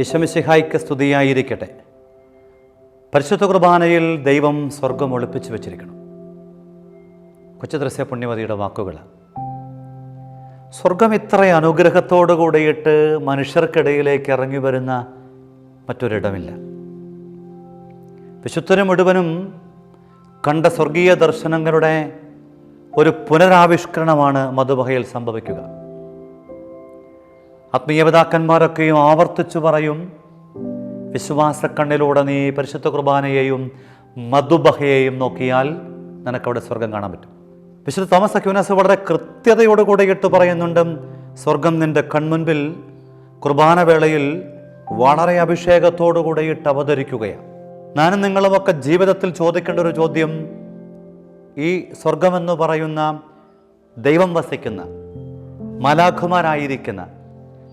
യശമിശിഹായ്ക്ക് സ്തുതിയായിരിക്കട്ടെ. പരിശുദ്ധ കുർബാനയിൽ ദൈവം സ്വർഗം ഒളിപ്പിച്ചു വച്ചിരിക്കണം കൊച്ചുദ്രസ്യ പുണ്യവതിയുടെ വാക്കുകൾ സ്വർഗം ഇത്ര അനുഗ്രഹത്തോടു കൂടിയിട്ട് മനുഷ്യർക്കിടയിലേക്ക് ഇറങ്ങി വരുന്ന മറ്റൊരിടമില്ല. വിശുദ്ധന് മുഴുവനും കണ്ട സ്വർഗീയ ദർശനങ്ങളുടെ ഒരു പുനരാവിഷ്കരണമാണ് മധുബഹയിൽ സംഭവിക്കുക. ആത്മീയപിതാക്കന്മാരൊക്കെയും ആവർത്തിച്ചു പറയും വിശ്വാസക്കണ്ണിലൂടെ നീ പരിശുദ്ധ കുർബാനയെയും മധുബഹയെയും നോക്കിയാൽ നിനക്കവിടെ സ്വർഗം കാണാൻ പറ്റും. വിശുദ്ധ തോമസ് അക്യൂനസ് വളരെ കൃത്യതയോടുകൂടി ഇട്ട് പറയുന്നുണ്ട് സ്വർഗം നിന്റെ കൺമുൻപിൽ കുർബാന വേളയിൽ വളരെ അഭിഷേകത്തോടുകൂടി കൂടിയിട്ട് അവതരിക്കുകയാണ്. ഞാനും നിങ്ങളുമൊക്കെ ജീവിതത്തിൽ ചോദിക്കേണ്ട ഒരു ചോദ്യം ഈ സ്വർഗമെന്ന് പറയുന്ന ദൈവം വസിക്കുന്ന മലാഖുമാരായിരിക്കുന്ന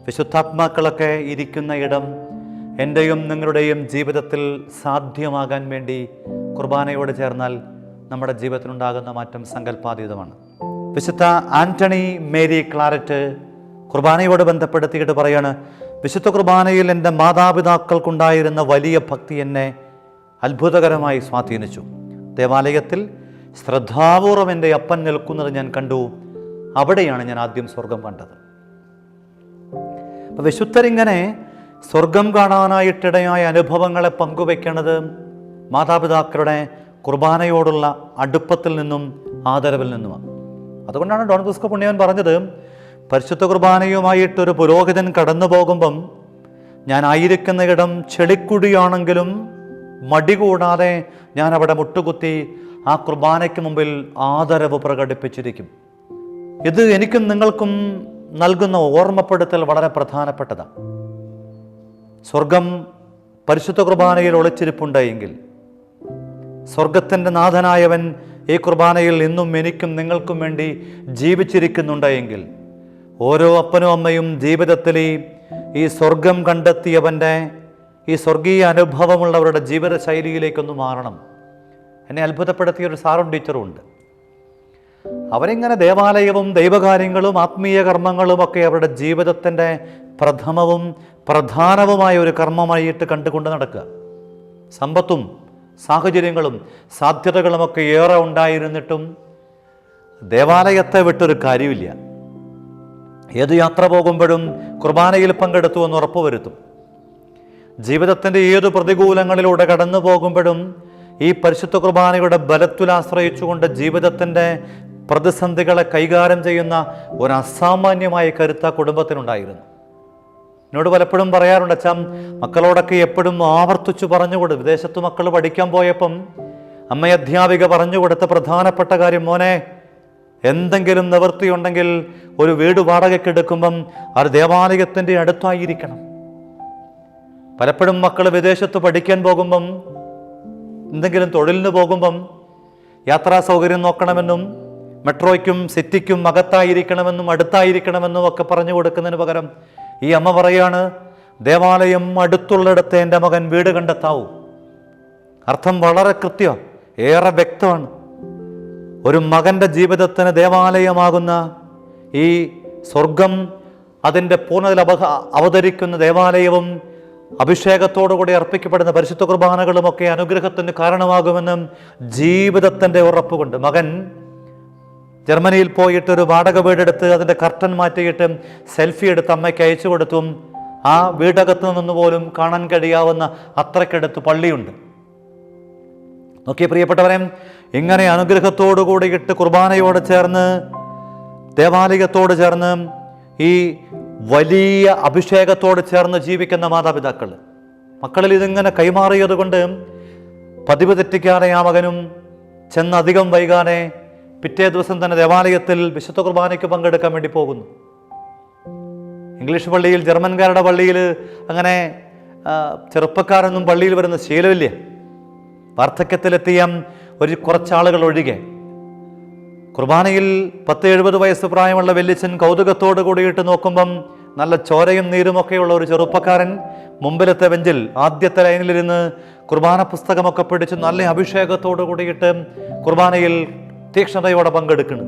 വിശുദ്ധാത്മാക്കളൊക്കെ ഇരിക്കുന്ന ഇടം എന്റെയും നിങ്ങളുടെയും ജീവിതത്തിൽ സാധ്യമാകാൻ വേണ്ടി കുർബാനയോട് ചേർന്നാൽ നമ്മുടെ ജീവിതത്തിലുണ്ടാകുന്ന മാറ്റം സങ്കല്പാതീതമാണ്. വിശുദ്ധ ആന്റണി മേരി ക്ലാരറ്റ് കുർബാനയോട് ബന്ധപ്പെടുത്തിയിട്ട് പറയാണ് വിശുദ്ധ കുർബാനയിൽ എന്റെ മാതാപിതാക്കൾക്കുണ്ടായിരുന്ന വലിയ ഭക്തി എന്നെ അത്ഭുതകരമായി സ്വാധീനിച്ചു. ദേവാലയത്തിൽ ശ്രദ്ധാപൂർവം എന്റെ അപ്പൻ നിൽക്കുന്നത് ഞാൻ കണ്ടു. അവിടെയാണ് ഞാൻ ആദ്യം സ്വർഗം കണ്ടത്. അപ്പം വിശുദ്ധരിങ്ങനെ സ്വർഗം കാണാനായിട്ടിടയായ അനുഭവങ്ങളെ പങ്കുവെക്കുന്നത് മാതാപിതാക്കളുടെ കുർബാനയോടുള്ള അടുപ്പത്തിൽ നിന്നും ആദരവിൽ നിന്നുമാണ്. അതുകൊണ്ടാണ് ഡോൺ ബുസ്കോ പുണ്യവൻ പറഞ്ഞത് പരിശുദ്ധ കുർബാനയുമായിട്ടൊരു പുരോഹിതൻ കടന്നു പോകുമ്പം ഞാൻ ആയിരിക്കുന്ന ഇടം ചെളിക്കുടിയാണെങ്കിലും മടി കൂടാതെ ഞാൻ അവിടെ മുട്ടുകുത്തി ആ കുർബാനയ്ക്ക് മുമ്പിൽ ആദരവ് പ്രകടിപ്പിച്ചിരിക്കും. ഇത് എനിക്കും നിങ്ങൾക്കും നൽകുന്ന ഓർമ്മപ്പെടുത്തൽ വളരെ പ്രധാനപ്പെട്ടതാണ്. സ്വർഗം പരിശുദ്ധ കുർബാനയിൽ ഒളിച്ചിരിപ്പുണ്ടെങ്കിൽ സ്വർഗത്തിന്റെ നാഥനായവൻ ഈ കുർബാനയിൽ ഇന്നും എനിക്കും നിങ്ങൾക്കും വേണ്ടി ജീവിച്ചിരിക്കുന്നുണ്ടെങ്കിൽ ഓരോ അപ്പനും അമ്മയും ജീവിതത്തിൽ ഈ സ്വർഗം കണ്ടെത്തിയവന്റെ ഈ സ്വർഗീയ അനുഭവമുള്ളവരുടെ ജീവിത ശൈലിയിലേക്കൊന്ന് മാറണം. എന്നെ അത്ഭുതപ്പെടുത്തിയ ഒരു സാറും ടീച്ചറും ഉണ്ട്. അവരിങ്ങനെ ദേവാലയവും ദൈവകാര്യങ്ങളും ആത്മീയ കർമ്മങ്ങളും ഒക്കെ അവരുടെ ജീവിതത്തിന്റെ പ്രഥമവും പ്രധാനവുമായ ഒരു കർമ്മമായിട്ട് കണ്ടുകൊണ്ട് നടക്കുക. സമ്പത്തും സാഹചര്യങ്ങളും സാധ്യതകളുമൊക്കെ ഏറെ ഉണ്ടായിരുന്നിട്ടും ദേവാലയത്തെ വിട്ടൊരു കാര്യമില്ല ഏത് യാത്ര പോകുമ്പോഴും കുർബാനയിൽ പങ്കെടുത്തു എന്ന് ഉറപ്പുവരുത്തും ജീവിതത്തിന്റെ ഏതു പ്രതികൂലങ്ങളിലൂടെ കടന്നു പോകുമ്പോഴും ഈ പരിശുദ്ധ കുർബാനയുടെ ബലത്തിൽ ആശ്രയിച്ചുകൊണ്ട് ജീവിതത്തിന്റെ പ്രതിസന്ധികളെ കൈകാര്യം ചെയ്യുന്ന ഒരു അസാമാന്യമായ കരുത്ത കുടുംബത്തിനുണ്ടായിരുന്നു. എന്നോട് പലപ്പോഴും പറയാറുണ്ട് അച്ഛൻ മക്കളോടൊക്കെ എപ്പോഴും ആവർത്തിച്ചു പറഞ്ഞുകൊടു വിദേശത്ത് മക്കൾ പഠിക്കാൻ പോയപ്പം അമ്മ അധ്യാപിക പറഞ്ഞു കൊടുത്ത പ്രധാനപ്പെട്ട കാര്യം മോനെ എന്തെങ്കിലും നിവൃത്തിയുണ്ടെങ്കിൽ ഒരു വീട് വാടകയ്ക്ക് എടുക്കുമ്പം അത് ദേവാലയത്തിന്റെ അടുത്തായിരിക്കണം. പലപ്പോഴും മക്കൾ വിദേശത്ത് പഠിക്കാൻ പോകുമ്പം എന്തെങ്കിലും തൊഴിലിന് പോകുമ്പം യാത്രാ സൗകര്യം നോക്കണമെന്നും മെട്രോയ്ക്കും സിറ്റിക്കും അകത്തായിരിക്കണമെന്നും അടുത്തായിരിക്കണമെന്നും ഒക്കെ പറഞ്ഞു കൊടുക്കുന്നതിന് പകരം ഈ അമ്മ പറയാണ് ദേവാലയം അടുത്തുള്ളിടത്ത് എന്റെ മകൻ വീട് കണ്ടെത്താവൂ. അർത്ഥം വളരെ കൃത്യം ഏറെ വ്യക്തമാണ്. ഒരു മകന്റെ ജീവിതത്തിന് ദേവാലയമാകുന്ന ഈ സ്വർഗം അതിന്റെ പൂർണതയിൽ അപഹ അവതരിക്കുന്ന ദേവാലയവും അഭിഷേകത്തോടുകൂടി അർപ്പിക്കപ്പെടുന്ന പരിശുദ്ധ കുർബാനകളുമൊക്കെ അനുഗ്രഹത്തിന് കാരണമാകുമെന്നും ജീവിതത്തിന്റെ ഉറപ്പുകൊണ്ട് മകൻ ജർമ്മനിയിൽ പോയിട്ട് ഒരു വാടക വീടെടുത്ത് അതിന്റെ കർട്ടൻ മാറ്റിയിട്ട് സെൽഫി എടുത്ത് അമ്മയ്ക്ക് അയച്ചു കൊടുത്തും ആ വീടകത്ത് നിന്ന് പോലും കാണാൻ കഴിയാവുന്ന അത്രയ്ക്കടുത്ത് പള്ളിയുണ്ട്. നോക്കിയ പ്രിയപ്പെട്ടവരെ ഇങ്ങനെ അനുഗ്രഹത്തോടു കൂടിയിട്ട് കുർബാനയോട് ചേർന്ന് ദേവാലയത്തോട് ചേർന്ന് ഈ വലിയ അഭിഷേകത്തോട് ചേർന്ന് ജീവിക്കുന്ന മാതാപിതാക്കൾ. മക്കളിൽ ഇതിങ്ങനെ കൈമാറിയതുകൊണ്ട് പതിവ് തെറ്റിക്കാതെ ആ മകനും ചെന്ന് അധികം വൈകാതെ പിറ്റേ ദിവസം തന്നെ ദേവാലയത്തിൽ വിശുദ്ധ കുർബാനയ്ക്ക് പങ്കെടുക്കാൻ വേണ്ടി പോകുന്നു. ഇംഗ്ലീഷ് പള്ളിയിൽ ജർമ്മൻകാരുടെ പള്ളിയിൽ അങ്ങനെ ചെറുപ്പക്കാരൊന്നും പള്ളിയിൽ വരുന്ന ശീലമില്ല. വാർദ്ധക്യത്തിലെത്തിയ ഒരു കുറച്ചാളുകൾ ഒഴികെ. കുർബാനയിൽ പത്ത് എഴുപത് വയസ്സ് പ്രായമുള്ള വെല്ലിച്ചൻ കൗതുകത്തോട് കൂടിയിട്ട് നോക്കുമ്പം നല്ല ചോരയും നീരുമൊക്കെയുള്ള ഒരു ചെറുപ്പക്കാരൻ മുമ്പിലത്തെ ബെഞ്ചിൽ ആദ്യത്തെ ലൈനിലിരുന്ന് കുർബാന പുസ്തകമൊക്കെ പിടിച്ച് നല്ല അഭിഷേകത്തോട് കൂടിയിട്ട് കുർബാനയിൽ തീക്ഷ്ണതയോടെ പങ്കെടുക്കുന്നു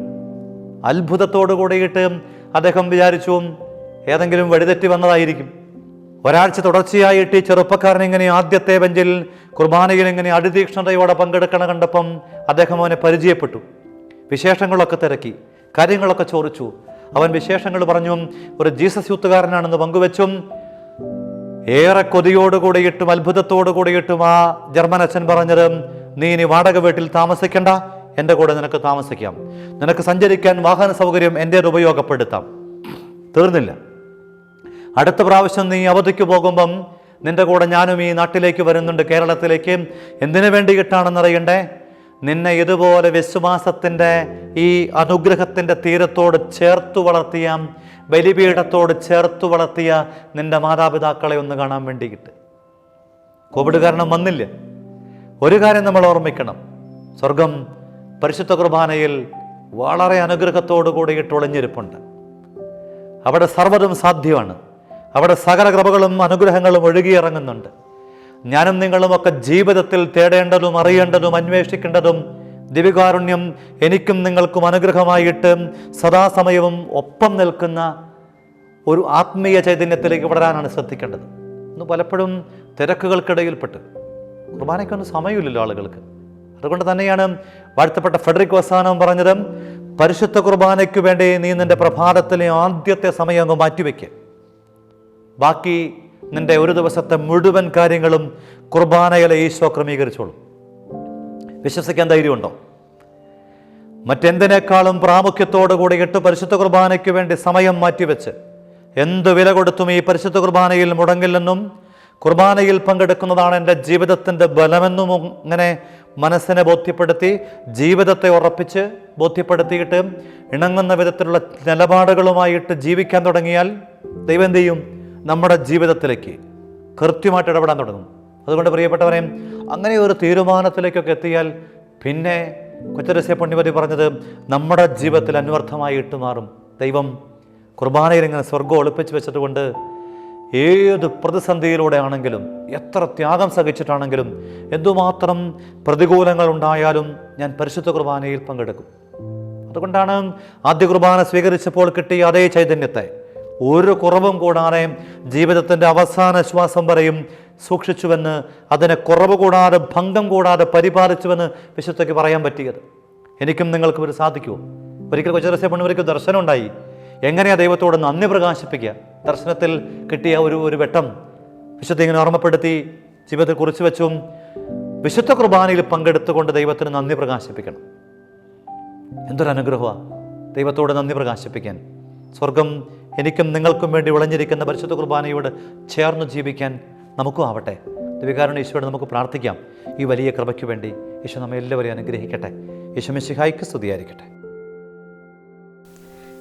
അത്ഭുതത്തോട് കൂടിയിട്ട് അദ്ദേഹം വിചാരിച്ചു ഏതെങ്കിലും വഴിതെറ്റി വന്നതായിരിക്കും. ഒരാഴ്ച തുടർച്ചയായിട്ട് ഈ ചെറുപ്പക്കാരൻ ഇങ്ങനെ ആദ്യത്തെ ബെഞ്ചിൽ കുർബാനയിൽ ഇങ്ങനെ അതിതീക്ഷ്ണതയോടെ പങ്കെടുക്കണ കണ്ടപ്പം അദ്ദേഹം അവനെ പരിചയപ്പെട്ടു. വിശേഷങ്ങളൊക്കെ തിരക്കി കാര്യങ്ങളൊക്കെ ചോദിച്ചു അവൻ വിശേഷങ്ങൾ പറഞ്ഞും ഒരു ജീസസ് യൂത്തുകാരനാണെന്ന് പങ്കുവെച്ചും ഏറെ കൊതിയോട് കൂടിയിട്ടും അത്ഭുതത്തോട് കൂടിയിട്ടും ആ ജർമ്മൻ അച്ഛൻ പറഞ്ഞത് നീ ഇനി വാടക വീട്ടിൽ താമസിക്കണ്ട എന്റെ കൂടെ നിനക്ക് താമസിക്കാം. നിനക്ക് സഞ്ചരിക്കാൻ വാഹന സൗകര്യം എന്റേത് ഉപയോഗപ്പെടുത്താം. തീർന്നില്ല. അടുത്ത പ്രാവശ്യം നീ അവധിക്ക് പോകുമ്പം നിന്റെ കൂടെ ഞാനും ഈ നാട്ടിലേക്ക് വരുന്നുണ്ട് കേരളത്തിലേക്ക്. എന്തിനു വേണ്ടിയിട്ടാണെന്നറിയണ്ടേ? നിന്നെ ഇതുപോലെ വിശ്വാസത്തിന്റെ ഈ അനുഗ്രഹത്തിന്റെ തീരത്തോട് ചേർത്തു വളർത്തിയ ബലിപീഠത്തോട് ചേർത്തു വളർത്തിയ നിന്റെ മാതാപിതാക്കളെ ഒന്ന് കാണാൻ വേണ്ടിയിട്ട്. കോവിഡ് കാരണം വന്നില്ല. ഒരു കാര്യം നമ്മൾ ഓർമ്മിക്കണം. സ്വർഗം പരിശുദ്ധ കുർബാനയിൽ വളരെ അനുഗ്രഹത്തോടു കൂടിയിട്ട് ഒളിഞ്ഞിരിപ്പുണ്ട്. അവിടെ സർവതും സാധ്യമാണ്. അവിടെ സകല കൃപകളും അനുഗ്രഹങ്ങളും ഒഴുകിയിറങ്ങുന്നുണ്ട്. ഞാനും നിങ്ങളും ഒക്കെ ജീവിതത്തിൽ തേടേണ്ടതും അറിയേണ്ടതും അന്വേഷിക്കേണ്ടതും ദിവികാരുണ്യം എനിക്കും നിങ്ങൾക്കും അനുഗ്രഹമായിട്ട് സദാസമയവും ഒപ്പം നിൽക്കുന്ന ഒരു ആത്മീയ ചൈതന്യത്തിലേക്ക് വളരാനാണ് ശ്രദ്ധിക്കേണ്ടത്. ഇന്ന് പലപ്പോഴും തിരക്കുകൾക്കിടയിൽപ്പെട്ട് കുർബാനയ്ക്കൊന്നും സമയമില്ലല്ലോ ആളുകൾക്ക്. അതുകൊണ്ട് തന്നെയാണ് വാഴ്ത്തപ്പെട്ട ഫെഡറിക് വസാനം പറഞ്ഞത് പരിശുദ്ധ കുർബാനയ്ക്ക് വേണ്ടി നീ നിന്റെ പ്രഭാതത്തിലെ ആദ്യത്തെ സമയം അങ്ങ് മാറ്റിവെക്കുക ബാക്കി നിന്റെ ഒരു ദിവസത്തെ മുഴുവൻ കാര്യങ്ങളും കുർബാനകളെ ഈശോ ക്രമീകരിച്ചോളും. വിശ്വസിക്കാൻ ധൈര്യമുണ്ടോ? മറ്റെന്തിനേക്കാളും പ്രാമുഖ്യത്തോടു കൂടിയിട്ട് പരിശുദ്ധ കുർബാനയ്ക്ക് വേണ്ടി സമയം മാറ്റിവെച്ച് എന്ത് വില കൊടുത്തും ഈ പരിശുദ്ധ കുർബാനയിൽ മുടങ്ങില്ലെന്നും കുർബാനയിൽ പങ്കെടുക്കുന്നതാണ് എന്റെ ജീവിതത്തിന്റെ ബലമെന്നും ഇങ്ങനെ മനസ്സിനെ ബോധ്യപ്പെടുത്തി ജീവിതത്തെ ഉറപ്പിച്ച് ബോധ്യപ്പെടുത്തിയിട്ട് ഇണങ്ങുന്ന വിധത്തിലുള്ള നിലപാടുകളുമായിട്ട് ജീവിക്കാൻ തുടങ്ങിയാൽ ദൈവം എന്ത് ചെയ്യും? നമ്മുടെ ജീവിതത്തിലേക്ക് കൃത്യമായിട്ട് ഇടപെടാൻ തുടങ്ങും. അതുകൊണ്ട് പ്രിയപ്പെട്ടവരെ അങ്ങനെ ഒരു തീരുമാനത്തിലേക്കൊക്കെ എത്തിയാൽ പിന്നെ കൊച്ചരസ്യ പണ്ഡിപതി പറഞ്ഞത് നമ്മുടെ ജീവിതത്തിൽ അന്വർത്ഥമായിട്ട് മാറും ദൈവം കുർബാനയിൽ ഇങ്ങനെ സ്വർഗം ഒളിപ്പിച്ച് വെച്ചതുകൊണ്ട് ഏത് പ്രതിസന്ധിയിലൂടെ ആണെങ്കിലും എത്ര ത്യാഗം സഹിച്ചിട്ടാണെങ്കിലും എന്തുമാത്രം പ്രതികൂലങ്ങൾ ഉണ്ടായാലും ഞാൻ പരിശുദ്ധ കുർബാനയിൽ പങ്കെടുക്കും. അതുകൊണ്ടാണ് ആദ്യ കുർബാന സ്വീകരിച്ചപ്പോൾ കിട്ടിയ അതേ ചൈതന്യത്തെ. ഒരു കുറവും കൂടാതെ ജീവിതത്തിന്റെ അവസാന ശ്വാസം വരെയും സൂക്ഷിച്ചുവെന്ന് അതിനെ കുറവ് കൂടാതെ ഭംഗം കൂടാതെ പരിപാലിച്ചുവെന്ന് വിശുദ്ധയ്ക്ക് പറയാൻ പറ്റിയത്. എനിക്കും നിങ്ങൾക്കും ഒരു സാധിക്കുമോ? ഒരിക്കൽ കൊച്ചു ദർശനം ഉണ്ടായി എങ്ങനെയാ ദൈവത്തോട് നന്ദി പ്രകാശിപ്പിക്കുക? ദർശനത്തിൽ കിട്ടിയ ഒരു ഒരു വെട്ടം വിശുദ്ധ ഇങ്ങനെ ഓർമ്മപ്പെടുത്തി ജീവിതത്തിൽ കുറിച്ച് വെച്ചും വിശുദ്ധ കുർബാനയിൽ പങ്കെടുത്തുകൊണ്ട് ദൈവത്തിന് നന്ദി പ്രകാശിപ്പിക്കണം. എന്തൊരു അനുഗ്രഹമാണ് ദൈവത്തോട് നന്ദി പ്രകാശിപ്പിക്കാൻ. സ്വർഗം എനിക്കും നിങ്ങൾക്കും വേണ്ടി വിളഞ്ഞിരിക്കുന്ന പരിശുദ്ധ കുർബാനയോട് ചേർന്ന് ജീവിക്കാൻ നമുക്കും ആവട്ടെ. ദിവികാരണ ഈശോയോട് നമുക്ക് പ്രാർത്ഥിക്കാം. ഈ വലിയ കൃപയ്ക്ക് വേണ്ടി ഈശോ നമ്മെ എല്ലാവരെയും അനുഗ്രഹിക്കട്ടെ. ഈശോ മിശിഹായിക്ക് സ്തുതിയായിരിക്കട്ടെ.